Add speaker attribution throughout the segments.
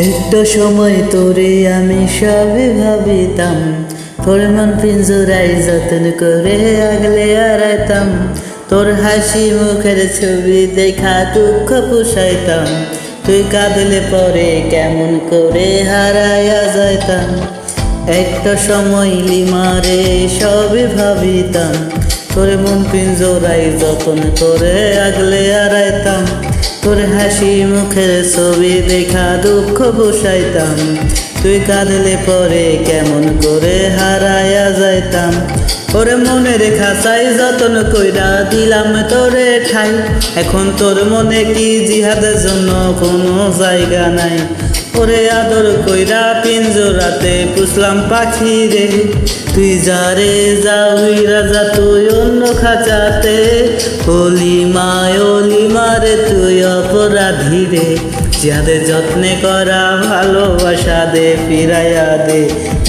Speaker 1: একটা সময় তোরে আমি সবই ভাবিতাম। তোর মন পিঞ্জরাই যত্ন করে আগলে আড়াইতাম। তোর হাসি মুখের ছবি দেখা দুঃখ পুষাইতাম। তুই কাঁদলে পরে কেমন করে হারাইয়া যাইতাম। একটা সময় লিমারে সবই ভাবিতাম। তোর মন পিঞ্জরাই যতন করে আগলে আড়াইতাম। তোর হাসি মুখের ছবি দেখা দুঃখ বসাইতাম তুই কাঁদলে পরে কেমন করে হারায়া যাইতাম। ওরে মনের খাসাই যতন কইরা দিলাম তোরে ঠাই। এখন তোর মনে কি জিহাদের জন্য কোনো জায়গা নাই। ওরে আদর কইরা পিঞ্জরাতে পুষলাম পাখি রে। তুই যা যারে যাওই রাজা, তুই অন্য খাঁচাতে। হলি মায় অলি মারে তুই অপরাধী রে যাদের যত্নে করা ভালোবাসা দে ফিরাইয়া দে।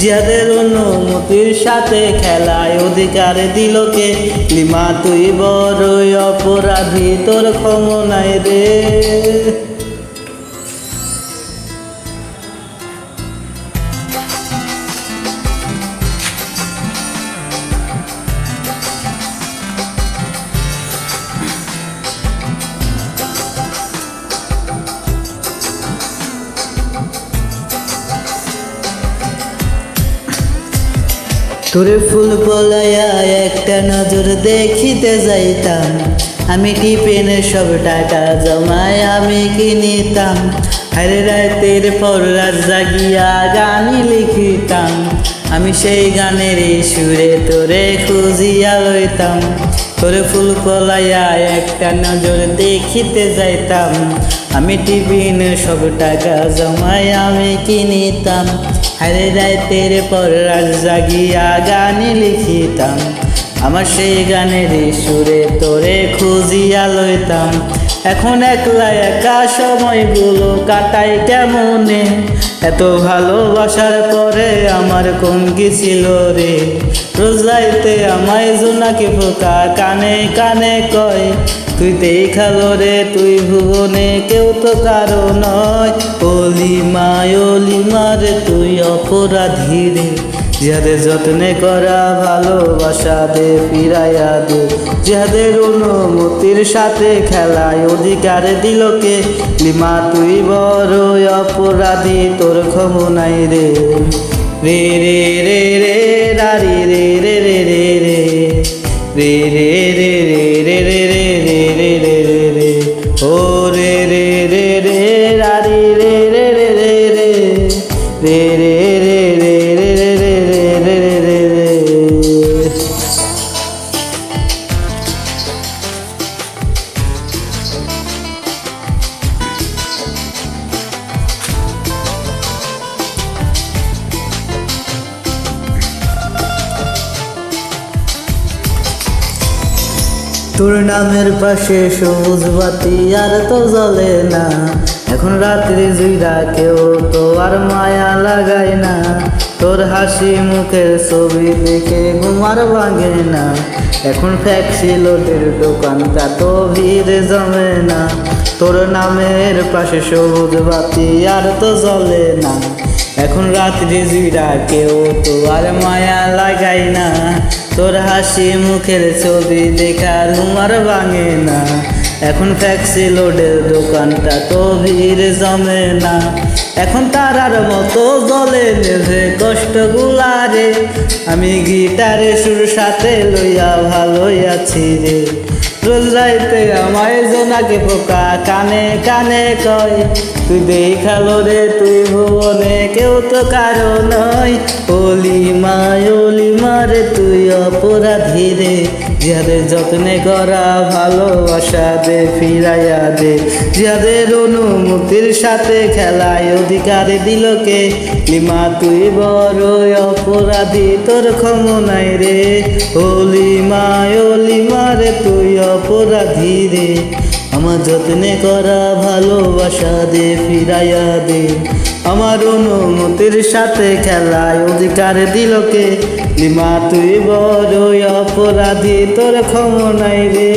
Speaker 1: যাদের অনুমতির সাথে খেলায় অধিকার দিলকে লিমা, তুই বড়ই অপরাধী, তোর ক্ষমনায় রে। তোরে ফুল পলাইয়া একটা নজর দেখিতে যাইতাম। আমি টিপেনে সব টাকা জমায় আমি কিনিতাম আরে রাতের পর রাত জাগিয়া গানই লিখিতাম। আমি সেই গানের সুরে তোরে খুঁজিয়া লইতাম। তোরে ফুল পলাইয়া একটা নজর দেখিতে যাইতাম। আমি টিফিন সব টাকা জমায় আমি কিনিতাম হারে রাতের পর রাত জাগিয়া গানে লিখিতাম। আমার সেই গানের সুরে তোরে খুঁজিয়া লইতাম। এখন একলা একা সময়গুলো কাটাই কেমনে? এত ভালোবাসার পরে আমার কোন কি ছিল রে। রোজ রাইতে আমায় জোনাকে ফোকা কানে কানে কয়, তুই দেখাল রে, তুই ভুবনে কেউ তো কারও নয়। অলি মায় অলি মারে তুই অপরাধী রে। যাদের যত্নে করা ভালোবাসা দে ফিরাইয়া দে যাদের অনুমতির সাথে খেলায় অধিকার দিলকে লিমা তুই বড় অপরাধী তোর ক্ষমনাই রে রে রে রে রে রারি রে রে রে রে রে রে রে রে রে রে রে রে রে রে রে রে রে ও রে রে রে রে রারি রে রে রে রে রে রে রে তোর নামের পাশে সবুজ বাতি আর তো জ্বলে না। এখন রাত্রি জুইরা কেউ তো আর মায়া লাগায় না। তোর হাসি মুখের ছবি দেখে ঘুমার ভাঙে না। এখন ফ্যাক্সি লোডের দোকানটা তো ভিড় জমে না। তোর নামের পাশে সবুজ বাতি আর তো জ্বলে না। এখন রাত্রি জুইরা কেউ তো আর মায়া লাগাই না। তোর হাসি মুখের ছবি দেখার উমার ভাঙে না। এখন ফ্যাক্সি লোডের দোকানটা তো ভিড় জমে না। এখন তারার মতো জলে নেভে কষ্ট গুলারে। আমি গিটারে সুর সাথে লইয়া ভালোই আছি রে। রোজ রাইতে আমায় জোনাকে পোকা কানে কানে কয়, তুই দেখাল রে, তুই ভুবনে কেউ তো কারও নয়। অলি মা অলি মারে তুই অপরাধী রে। যাদের যত্নে করা ভালোবাসা দে, ফিরাইয়া দে। যাদের অনুমতির সাথে খেলায় অধিকার দিলকে লিমা তুই বড় অপরাধী, তোর ক্ষমনাই রে। অলি মা অলি মারে তুই অপরাধী রে আমার যত্নে করা ভালোবাসা দে, ফিরাইয়া দে। আমার অনুমতির সাথে খেলায় অধিকার দিলকে লিমা, তুই বড় অপরাধী, তোর ক্ষমনাই রে।